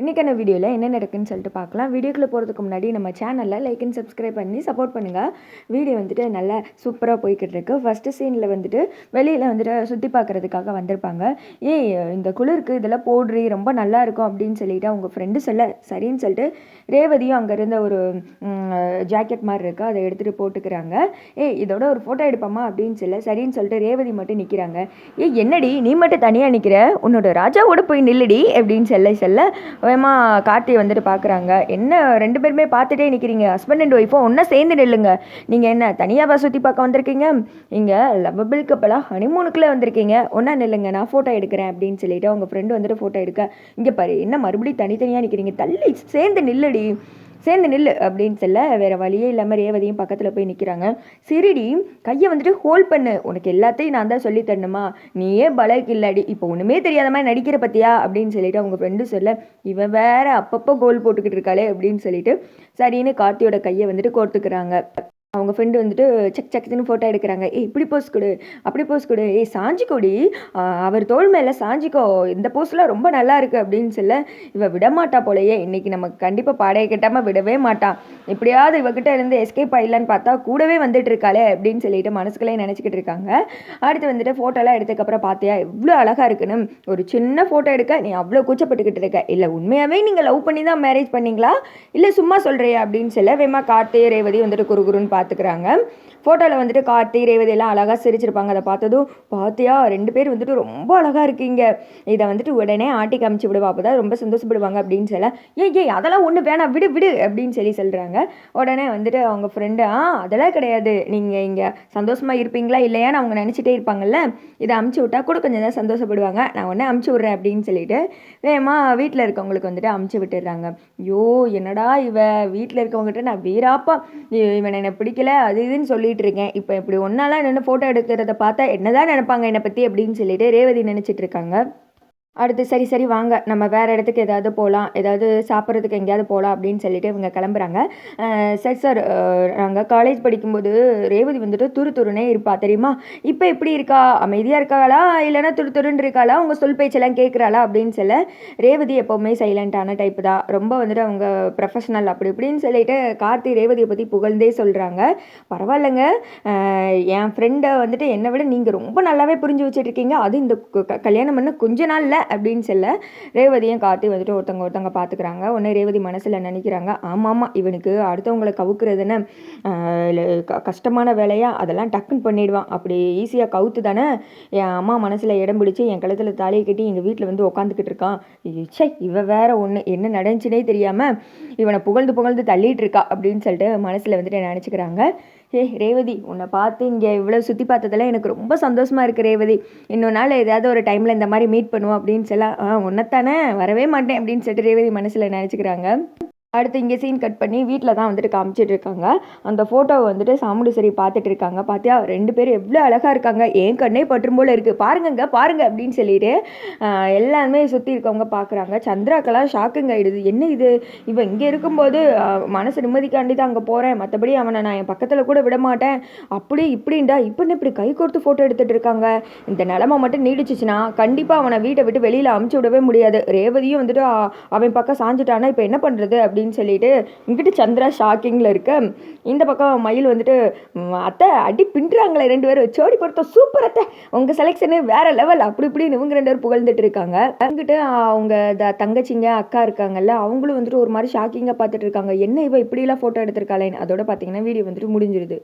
இன்றைக்கான வீடியோவில் என்ன நடக்குன்னு சொல்லிட்டு பார்க்கலாம். வீடியோக்குள்ளே போகிறதுக்கு முன்னாடி நம்ம சேனலில் லைக் அண்ட் சப்ஸ்கிரைப் பண்ணி சப்போர்ட் பண்ணுங்கள் வீடியோ வந்துட்டு நல்லா சூப்பராக போய்கிட்டு இருக்கு. ஃபஸ்ட்டு சீனில் வந்துட்டு வெளியில் வந்துட்டு சுற்றி பார்க்குறதுக்காக வந்திருப்பாங்க. ஏய் இந்த குளிருக்கு இதெல்லாம் போடுறி ரொம்ப நல்லா இருக்கும் அப்படின்னு சொல்லிட்டு அவங்க ஃப்ரெண்டு சொல்ல சரின்னு சொல்லிட்டு ரேவதியும் அங்கே இருந்த ஒரு ஜாக்கெட் மாதிரி இருக்குது அதை எடுத்துகிட்டு போட்டுக்கிறாங்க. ஏய் இதோட ஒரு ஃபோட்டோ எடுப்போமா அப்படின்னு சொல்ல சரின்னு சொல்லிட்டு ரேவதி மட்டும் நிற்கிறாங்க ஏய் என்னடி நீ மட்டும் தனியாக நிற்கிற உன்னோட ராஜாவோட போய் நில்லுடி அப்படின்னு சொல்ல சொல்ல வேகமா கார்த்தியை வந்துட்டு பார்க்குறாங்க என்ன ரெண்டு பேருமே பார்த்துட்டே நிற்கிறீங்க ஹஸ்பண்ட் அண்ட் ஒய்ஃபும் ஒன்றா சேர்ந்து நில்லுங்க. நீங்கள் என்ன தனியாக சுற்றி பார்க்க வந்திருக்கீங்க? இங்கே லவ்வபிள் கப்பலாக ஹனிமூனுக்குள்ளே வந்திருக்கீங்க. ஒன்றா நில்லுங்க நான் ஃபோட்டோ எடுக்கிறேன் அப்படின்னு சொல்லிட்டு அவங்க ஃப்ரெண்டு வந்துட்டு ஃபோட்டோ எடுக்க இங்கே பாரு என்ன மறுபடியும் தனித்தனியாக நிற்கிறீங்க தள்ளி சேர்ந்து நில்லடி. சேர்ந்து நில் அப்படின்னு சொல்ல வேறு வழியே இல்லாமல் ரேவதியும் பக்கத்தில் போய் நிற்கிறாங்க சிரிடி கையை வந்துட்டு ஹோல்ட் பண்ணு. உனக்கு எல்லாத்தையும் நான் தான் சொல்லி தரணுமா? நீயே பலக்கு இல்லாடி இப்போ ஒன்றுமே தெரியாத மாதிரி நடிக்கிற பற்றியா அப்படின்னு சொல்லிட்டு அவங்க ஃப்ரெண்டு சொல்ல இவன் வேற அப்பப்போ கோல் போட்டுக்கிட்டு இருக்காளே அப்படின்னு சொல்லிட்டு சரின்னு கார்த்தியோட கையை வந்துட்டு கோர்த்துக்கிறாங்க. அவங்க ஃப்ரெண்டு வந்துட்டு செக் செக்னு ஃபோட்டோ எடுக்கிறாங்க. ஏய் இப்படி போஸ் கொடு அப்படி போஸ் கொடு. ஏய் சாஞ்சிக்கொடி. அவர் தோல் மேலே சாஞ்சிக்கோ. இந்த போஸ்லாம் ரொம்ப நல்லா இருக்குது அப்படின்னு சொல்ல இவ விடமாட்டா போலையே. இன்னைக்கு நமக்கு கண்டிப்பாக பாடைய கட்டாமல் விடவே மாட்டான் எப்படியாவது இவகிட்ட இருந்து எஸ்கேப் ஆயிடலான்னு பார்த்தா கூடவே வந்துட்டு இருக்காளே அப்படின்னு சொல்லிட்டு மனசுக்குள்ளே நினச்சிக்கிட்டு இருக்காங்க. அடுத்து வந்துட்டு ஃபோட்டோலாம் எடுத்ததுக்கப்புறம் பார்த்தியா இவ்வளோ அழகாக இருக்குன்னு. ஒரு சின்ன ஃபோட்டோ எடுக்க நீ அவ்வளோ கூச்சப்பட்டுக்கிட்டு இருக்க. இல்லை உண்மையாகவே நீங்கள் லவ் பண்ணி தான் மேரேஜ் பண்ணீங்களா? இல்லை சும்மா சொல்கிறியா அப்படின்னு சொல்ல வேமா கார்த்தே ரேவதி வந்துட்டு குறுகுருன்னு பார்த்துக்கிறாங்க ஃபோட்டோவில் வந்துட்டு கார்த்தி ரேவதி எல்லாம் அழகாக சிரிச்சிருப்பாங்க. அதை பார்த்ததும் பார்த்தியா ரெண்டு பேர் வந்துட்டு ரொம்ப அழகாக இருக்கீங்க. இதை வந்துட்டு உடனே ஆட்டி காமிச்சு விடுவா அப்போ தான் ரொம்ப சந்தோஷப்படுவாங்க. அப்படின்னு சொல்ல ஏய் ஏய் அதெல்லாம் ஒன்று வேணாம். விடு விடு. அப்படின்னு சொல்லி சொல்கிறாங்க உடனே வந்துட்டு அவங்க ஃப்ரெண்டு ஆ அதெல்லாம் கிடையாது. நீங்கள் இங்கே சந்தோஷமாக இருப்பீங்களா இல்லையான்னு அவங்க நினச்சிட்டே இருப்பாங்கல்ல. இதை அமுச்சு விட்டா கூட கொஞ்சம் தான் சந்தோஷப்படுவாங்க. நான் உடனே அமுச்சு விட்றேன் அப்படின்னு சொல்லிட்டு வேமா வீட்டில் இருக்கவங்களுக்கு வந்துட்டு அமுச்சு விட்டுடுறாங்க ஐயோ என்னடா இவ? வீட்டில் இருக்கவங்ககிட்ட நான் வீராப்பா. இவனை என்னை பிடிக்கல அது இதுன்னு சொல்லிட்டு இருக்கேன். இப்போ இப்படி ஒன்றாலாம் நின்று ஃபோட்டோ எடுக்கிறத பார்த்தா என்னதான் நினைப்பாங்க என்னை பற்றி அப்படின்னு சொல்லிட்டு ரேவதி நினச்சிட்டு இருக்காங்க. அடுத்து சரி சரி வாங்க. நம்ம வேறு இடத்துக்கு ஏதாவது போகலாம் ஏதாவது சாப்பிட்றதுக்கு எங்கேயாவது போகலாம் அப்படின்னு சொல்லிட்டு இவங்க கிளம்புறாங்க. சரி சார் நாங்கள் காலேஜ் படிக்கும்போது ரேவதி வந்துட்டு துரு துருனே இருப்பா. தெரியுமா? இப்போ எப்படி இருக்கா? அமைதியாக இருக்காளா? இல்லைனா துரு துருன்னு இருக்காளா? அவங்க சொல் பேச்செல்லாம் கேட்குறாளா அப்படின்னு சொல்ல ரேவதி எப்போவுமே சைலண்ட்டான டைப்பு தான். ரொம்ப வந்துட்டு அவங்க ப்ரொஃபஷனல் அப்படி இப்படின்னு சொல்லிட்டு கார்த்தி ரேவதியை பற்றி புகழ்ந்தே சொல்கிறாங்க பரவாயில்லைங்க. என் ஃப்ரெண்டை வந்துட்டு என்னை விட நீங்கள் ரொம்ப நல்லாவே புரிஞ்சு வச்சுட்ருக்கீங்க அது இந்த கல்யாணம் பண்ண கொஞ்ச நாளில் அப்படின்னு சொல்ல ரேவதியும் கார்த்தி வந்துட்டு ஒருத்தவங்க ஒருத்தவங்க பார்த்துக்கிறாங்க உடனே ரேவதி மனசில் நினைக்கிறாங்க ஆமாம் ஆமாம் இவனுக்கு அடுத்தவங்களை கவுக்குறதுன்னு கஷ்டமான வேலையாக அதெல்லாம் டக்குன்னு பண்ணிடுவான். அப்படி ஈஸியாக கவுத்து தானே என் அம்மா மனசில் இடம் பிடிச்சி என் கழுத்தில் தாலியை கட்டி எங்கள் வீட்டில் வந்து உட்காந்துக்கிட்டு இருக்கான். சே இவன் வேற ஒன்று என்ன நடந்துச்சுனே தெரியாமல் இவனை புகழ்ந்து புகழ்ந்து தள்ளிட்டு இருக்கா அப்படின்னு சொல்லிட்டு மனசில் வந்துட்டு நினச்சிக்கிறாங்க. ஏ ரேவதி உன்னை பார்த்து இங்கே இவ்வளோ சுற்றி பார்த்ததெல்லாம் எனக்கு ரொம்ப சந்தோஷமாக இருக்குது ரேவதி. இன்னொரு நாள் ஏதாவது ஒரு டைமில் இந்த மாதிரி மீட் பண்ணுவோம் அப்படின்னு சொல்ல ஆ உன்னைத்தானே வரவே மாட்டேன் அப்படின்னு சொல்லிட்டு ரேவதி மனசில் நினச்சிக்கிறாங்க. அடுத்து இங்கே சீன் கட் பண்ணி வீட்டில் தான் வந்துட்டு காமிச்சிட்டு இருக்காங்க. அந்த ஃபோட்டோவை வந்துட்டு சாமுண்டீஸ்வரி பார்த்துட்டு இருக்காங்க. பார்த்தியா ரெண்டு பேரும் எவ்வளோ அழகாக இருக்காங்க. என் கண்ணே பற்றும் போல் இருக்குது பாருங்கங்க பாருங்க அப்படின்னு சொல்லிட்டு எல்லாருமே சுற்றி இருக்கவங்க பார்க்குறாங்க சந்திராக்கெல்லாம் ஷாக்குங்க ஆகிடுது என்ன இது? இவன் இங்கே இருக்கும்போது மனசு நிம்மதிக்காண்டி தான் அங்கே போகிறேன் மற்றபடி அவனை நான் என் பக்கத்தில் கூட விட மாட்டேன். அப்படி இப்படின்டா இப்படின்னு இப்படி கை கொடுத்து ஃபோட்டோ எடுத்துகிட்டு இருக்காங்க? இந்த நிலமை மட்டும் நீடிச்சிச்சுன்னா கண்டிப்பாக அவனை வீட்டை விட்டு வெளியில் அமுச்சு விடவே முடியாது. ரேவதியும் வந்துட்டு அவன் பக்கம் சாஞ்சிட்டானா இப்போ என்ன பண்ணுறது அப்படி அப்படின்னு சொல்லிட்டு இங்கிட்டு சந்திரா ஷாக்கிங்கில் இருக்க. இந்த பக்கம் மயில் வந்துட்டு அத்தை அடி பின்னுறாங்களே ரெண்டு பேரும். சோடி பொறுத்த சூப்பர் அத்தை. உங்கள் செலெக்ஷனு வேற லெவல் அப்படி இப்படின்னு இவங்க ரெண்டு பேரும் புகழ்ந்துட்டு இருக்காங்க. அங்கிட்டு அவங்க தங்கச்சிங்க அக்கா இருக்காங்கல்ல அவங்களும் வந்துட்டு ஒரு மாதிரி ஷாக்கிங்காக பார்த்துட்டு இருக்காங்க. என்ன இவ இப்படிலாம் ஃபோட்டோ எடுத்திருக்காளேன்னு. அதோட பார்த்தீங்கன்னா வீடியோ வந்துட்டு முடிஞ்சிருது.